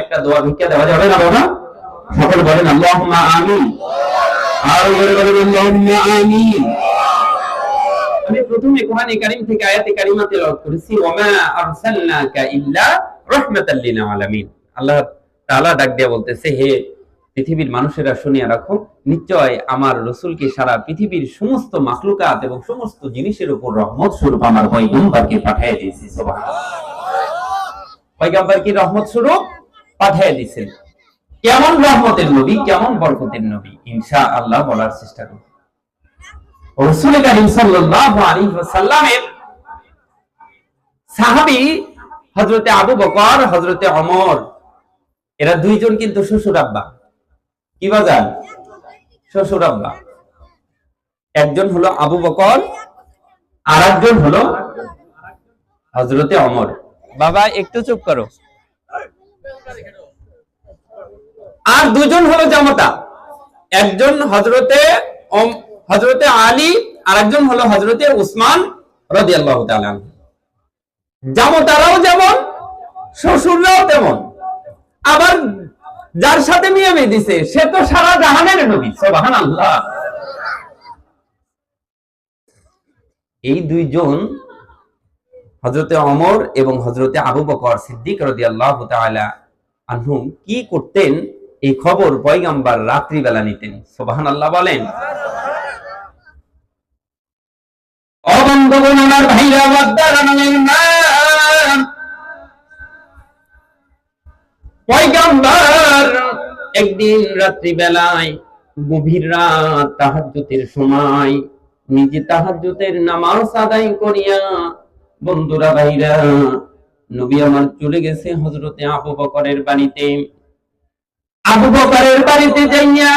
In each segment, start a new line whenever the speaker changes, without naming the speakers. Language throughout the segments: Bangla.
একটা দোয়া ভিক্ষা দেওয়া যাবে না, বাবা? সকল বলেন, আল্লাহুম্মা আমিন। আর বলে বলেন আল্লাহুম্মা আমিন। আমি প্রথমে কোরআনে কারীম থেকে আয়াতে কারিমা তেলাওয়াত করেছি, ওমা আরসালনাকা ইল্লা রাহমাতাল লিল আলামিন আল্লাহ তাআলা ডাক দিয়ে বলতেছে, হে পৃথিবীর মানুষেরা শুনিয়া রাখো, নিশ্চয় আমার রসুলকে সারা পৃথিবীর সমস্ত মাখলুকাত এবং সমস্ত জিনিসের উপর রহমত স্বরূপ আমার পয়গম্বরকে পাঠিয়ে দিয়েছি পয়গম্বরকে রহমত স্বরূপ পাঠিয়ে দিয়েছেন কেমন রহমতের নবী, কেমন বরকতের নবী ইনশা আল্লাহ বলার চেষ্টা করব। রসুল করিম সাল্লাল্লাহু আলাইহি ওয়াসাল্লামের সাহাবী হযরতে আবু বকর, হযরতে ওমর, এরা দুইজন কিন্তু শ্বশুর আব্বা। কি বাজান শ্বশুর আব্বা। একজন হলো আবু বকর আর একজন হলো হজরতে অমর বাবা, একটু চুপ করো। আর দুজন হলো জামাতা। একজন হজরতে হজরতে আলী আর একজন হলো হজরতে উসমান রদি আল্লাহ জামতারাও যেমন, শ্বশুররাও তেমন। আবার যার সাথে মিয়া দিছে, সে তো সারা জাহানের নবী সোবাহান আল্লাহ এই দুইজন হজরতে অমর এবং হজরতে আবু বকর সিদ্দিক রদি আল্লাহ আনহুম কি করতেন? এই খবর পয়গাম্বার রাত্রিবেলা নিতেন। সোবাহান আল্লাহ বলেন আমার ভাইরা পয়গাম্বার একদিন রাত্রিবেলায় গভীর রাত তাহাজ্জুতের সময় নিজে তাহাজ্জুতের নামাজ আদায় করিয়া, বন্ধুরা ভাইরা, নবী আমার চলে গেছে হজরতে আবু বকরের বাড়িতে। আবু বকরের বাড়িতে যাইয়া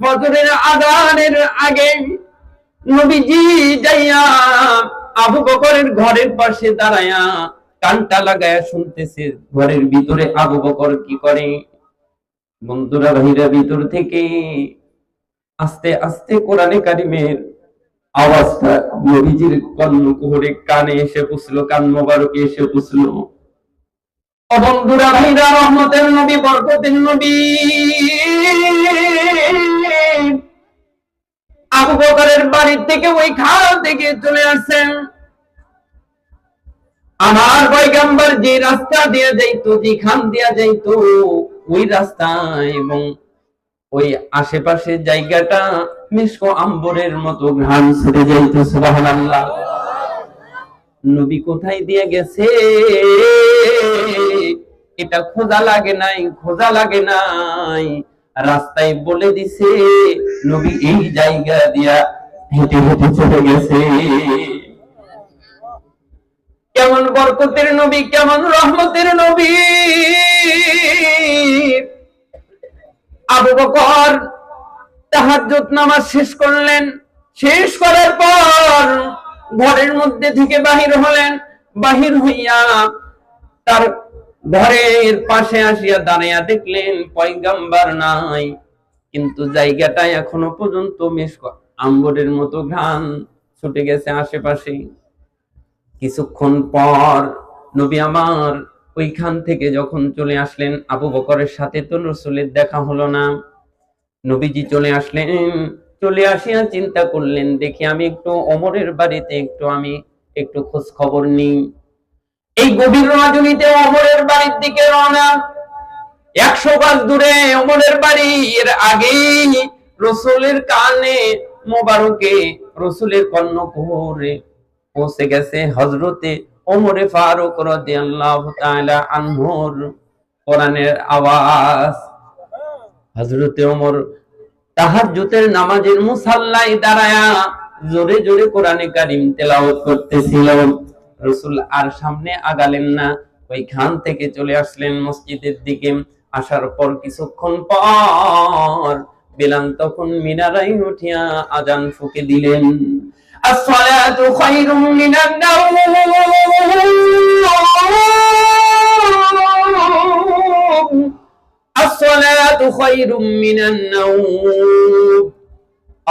ফজরের আদানের আগে নবীজি যাইয়া আবু বকরের ঘরের পাশে দাঁড়ায়া কানটা লাগায়া শুনতেছে, ঘরের ভিতরে আবু বকর কি করে? বন্ধুরা, ভাইরা, ভিতর থেকে আস্তে আস্তে কোরআনে কারিমের আওয়াজটা নবীজির কর্ণ কোহরে কানে এসে পুষলো, কান মোবারকে এসে পুষলো। বন্ধুরা ভাইরা, রহমতের নবী, বরকতের নবী। আবু বকরের বাড়ি থেকে ওই খাল থেকে চলে আসছেন আমার যে রাস্তা দিয়ে যাইতো যেখান যাইতো, ওই রাস্তা এবং ওই আশেপাশের জায়গাটা মিশকো আম্বরের মতো ঘ্রাণ ছুটে যাইতো, সুবহানাল্লাহ। নবী কোথায় দিয়ে গেছে? এটা খোঁজা লাগে নাই, খোঁজা লাগে নাই। রাস্তায় বলে দিছে, নবী এই জায়গা দিয়া হেঁটে হেঁটে চলে গেছে। কেমন বরকতের নবী, কেমন রহমতের নবী। আবু বকর তাহাজ্জুদ নামাজ শেষ করলেন। শেষ করার পর ঘরের মধ্যে থেকে বাহির হলেন। বাহির হইয়া তার ঘরের পাশে আসিয়া দাঁড়াইয়া দেখলেন পয়গাম্বার নাই। কিন্তু জায়গাটা এখনও পর্যন্ত বেশ আম্বরের মতো ঘ্রাণ ছুটে গেছে আশেপাশে। কিছুক্ষণ পর নবী আমার ওইখান থেকে যখন চলে আসলেন, আবু বকরের সাথে তো রসুলের দেখা হলো না। নবীজি চলে আসলেন, চলে আসিয়া চিন্তা করলেন, দেখি আমি একটু অমরের বাড়িতে একটু আমি একটু খোঁজ খবর নিই। গভীর রাজনীতে অমরের বাড়ির দিকে রওনা। একশো গাছ দূরে অমরের বাড়ি, এর আগেই রসুলের কানে মোবারকে রসুলের কর্ণ কুহরে পৌঁছে গেছে হজরতে ওমরে ফারুক রাদিয়াল্লাহু তাআলা আনহুর কোরআনের আওয়াজ। হযরতে ওমর তাহাজ্জুদের নামাজের মুসাল্লাই দাঁড়ায়া জোরে জোরে কোরআনে কারীম তেলাওয়াত করতেছিল। রসুল আর সামনে আগালেন না। ওই ওইখান থেকে চলে আসলেন মসজিদের দিকে। আসার পর কিছুক্ষণ পর বেলান তখন মিনারাই উঠিয়া আজান ফুকে দিলেন।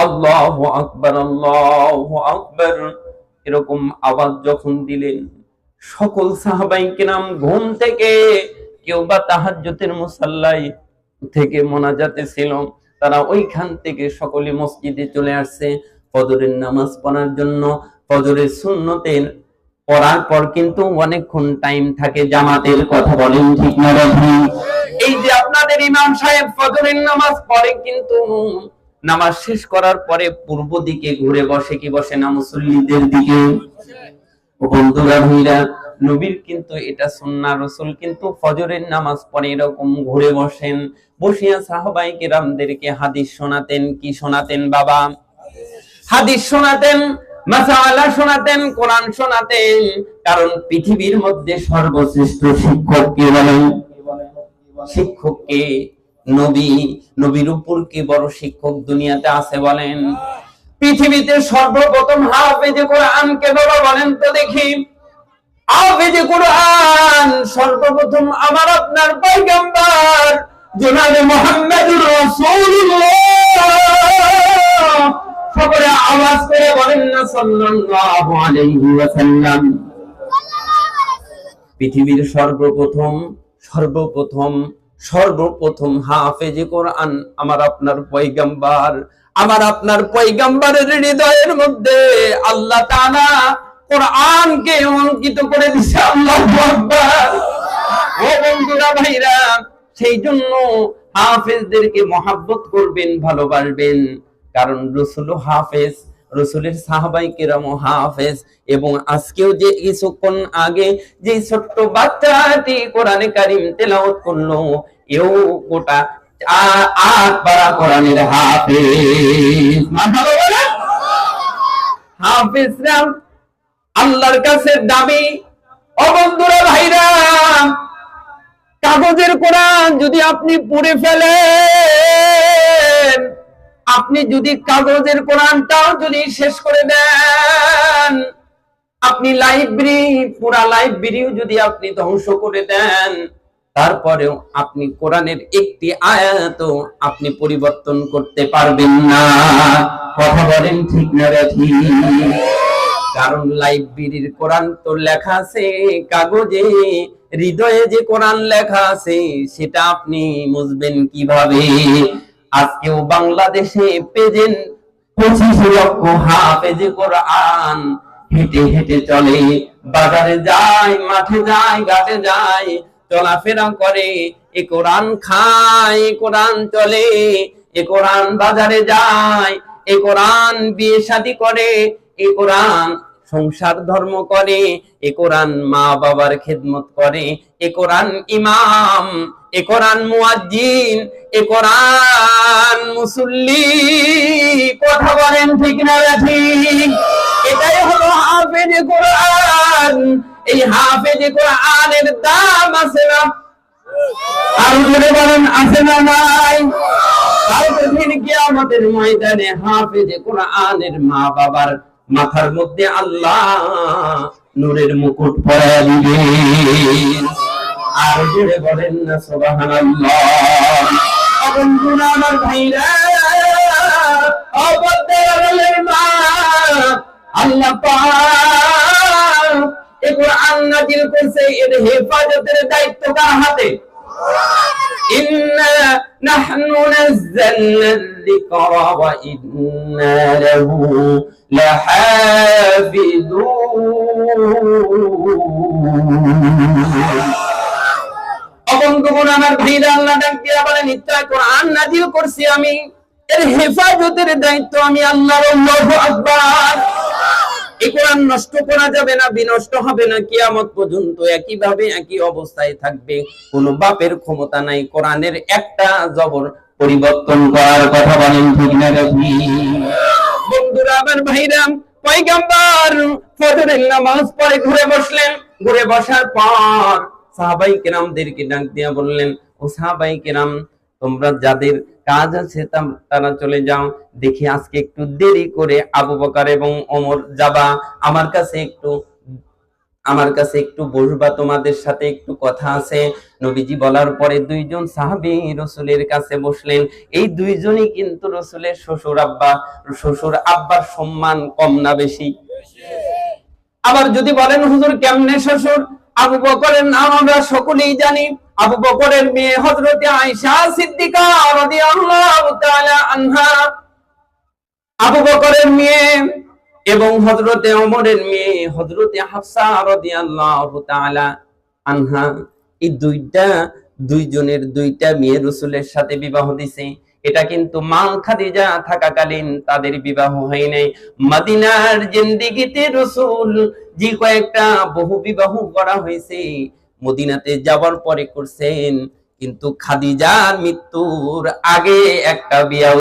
আল্লাহ আকবর আল্লাহ আকবর। এরকম আওয়াজ যখন দিলেন, সকল সাহাবাই কিরাম ঘুম থেকে কেউ বা তাহাজ্জুদের মুসাল্লাই থেকে মোনাজাতে ছিল তারা ওইখান থেকে সকলে মসজিদে চলে আসছে ফজরের নামাজ পড়ার জন্য। ফজরের সুন্নতের পড়ার পর কিন্তু অনেকক্ষণ টাইম থাকে জামাতের কথা বলেন ঠিক না এই যে আপনাদের ইমাম সাহেব ফজরের নামাজ পড়ে কিন্তু নামাজ শেষ করার পরে পূর্ব দিকে ঘুরে বসে কি বসে না মুসল্লিদের দিকে? বন্ধুরা ভাইরা নবীর কিন্তু এটা সুন্নাহ, রসুল কিন্তু ফজরের নামাজ পড়ে এরকম ঘুরে বসেন। বসিয়া সাহাবাই কেরামদেরকে হাদিস শোনাতেন, কি শোনাতেন বাবা? হাদিস শোনাতেন, মাসালা শোনাতেন, কোরআন শোনাতেন। কারণ পৃথিবীর মধ্যে সর্বশ্রেষ্ঠ শিক্ষক কে বলেন? শিক্ষককে নবী নবীর উপর কি বড় শিক্ষক দুনিয়াতে আছে বলেন? পৃথিবীতে সর্বপ্রথম হাফেজে কোরআন কে বাবা বলেন তো দেখি। হাফেজে কোরআন সর্বপ্রথম আমার আপনার পয়গম্বর জনাবে মুহাম্মদুর রাসূলুল্লাহ। সকলে আওয়াজ করে বলেন না সাল্লাল্লাহু আলাইহি ওয়াসাল্লাম। পৃথিবীর সর্বপ্রথম সর্বপ্রথম সর্বপ্রথম হাফেজে কোরআন আমার আপনার পয়গাম্বার, আমার আপনার পয়গাম্বারের হৃদয়ের মধ্যে আল্লাহ তাআলা কোরআনকে অঙ্কিত করে দিছে আল্লাহ বন্ধুরা, ভাইরা, সেই জন্য হাফেজদেরকে মহাব্বত করবেন, ভালোবাসবেন। কারণ রসুল হাফেজ রসুলের সাহাবাই কেরাম হাফেজ। এবং আজকেও যে কিছুক্ষণ আগে যে ছোট্ট বাচ্চাটি কোরআনে কারিম তেলাওয়াত করল, এও গোটা কাগজের কোরআন যদি আপনি পড়ে ফেলেন আপনি যদি কাগজের কোরআনটাও যদি শেষ করে দেন, আপনি লাইব্রেরি, পুরা লাইব্রেরিও যদি আপনি ধ্বংস করে দেন, তারপরেও আপনি কোরআনের একটি আয়াত আপনি পরিবর্তন করতে পারবেন না। কথা বলেন ঠিক না কারণ লাইব্রেরির কোরআন তো লেখা আছে কাগজে, হৃদয়ে যে কোরআন লেখা আছে, সেটা আপনি বুঝবেন কীভাবে? আজকেও বাংলাদেশে পেজেন পঁচিশ লক্ষ হাফেজে কোরআন। হেঁটে হেঁটে চলে, বাজারে যায়, মাঠে যায়, ঘাটে যায়, চলাফেরা করে, এ কোরআন খায়, এ কোরআন চলে, এ কোরআন বাজারে যায়, এ কোরআন বিয়ে শাদী করে, এ কোরআন সংসার ধর্ম করে, এ কোরআন মা বাবার খেদমত করে, এ কোরআন ইমাম, এ কোরআন মুয়াজ্জিন, এ কোরআন মুসল্লি। কথা বলেন ঠিক না ঠিক? এটাই হলো হাফেজ কোরআন। এই হাফেজ কোরআনের দাম আছে না? আর জোরে বলেন আছে না নাই? কালকে দিন কিয়ামতের ময়দানে হাফেজে কোরআনের মা বাবার মাথার মধ্যে আল্লাহ নূরের মুকুট পরায় দিবে আর জুড়ে বলেন না সোবাহান আমার ভাইরা আল্লাহ করছে এর হেফাজতের দায়িত্ব কার হাতে? ইন্না নাহনু নাযালনা الذكر وإنا له لحافظون অবন্ধুগণ আমার ভাইরা আল্লাহ ডাক দিয়া বলে নিশ্চয় কোরআন নাজিল করছি আমি এর হেফাজতের দায়িত্ব আমি আল্লাহর আল্লাহু আকবার এই কোরআন নষ্ট করা যাবে না বিনষ্ট হবে না কিয়ামত পর্যন্ত একই ভাবে একই অবস্থায় থাকবে কোন বাপের ক্ষমতা নাই কোরআনের একটা জবর পরিবর্তন করার কথা বলেন, ঠিক না রাখি বন্ধুরা আমার ভাইরা পয়গাম্বার ফজরের নামাজ পড়ে ঘুরে বসলেন। ঘুরে বসার পর সাহাবাই কেরামদেরকে ডাক দিয়া বললেন, ও সাহাবাই কেরাম, তোমরা যাদের কাজ আছে তারা চলে যাও। দেখি আজকে একটু দেরি করে আবু বকার এবং ওমর যাবা। আমার কাছে একটু আমার কাছে একটু বসবা, তোমাদের সাথে একটু কথা আছে। নবীজি বলার পরে দুইজন সাহাবী রসুলের কাছে বসলেন। এই দুইজনই কিন্তু রসুলের শ্বশুর আব্বা। শ্বশুর আব্বার সম্মান কম না বেশি? আবার যদি বলেন, হুজুর, কেমনে শ্বশুর? আবু বকরের নাম আমরা সকলেই জানি। আবু বকরের মেয়ে হযরতে আয়েশা সিদ্দিকা আবু বকরের মেয়ে এবং হযরতে অমরের মেয়ে হযরতে হাফসা রাদিয়াল্লাহু তাআলা আনহা, এই দুইটা, দুইজনের দুইটা মেয়ে রসুলের সাথে বিবাহ দিছে। এটা কিন্তু মা খাদিজা থাকাকালীন তাদের বিবাহ হয় নাই। মদিনার জিন্দিগিতে রসুল যে কয়েকটা বহু বিবাহ করা হয়েছে, মদিনাতে যাওয়ার পরে করছেন, কিন্তু খাদিজার মৃত্যুর আগে একটা বিয়া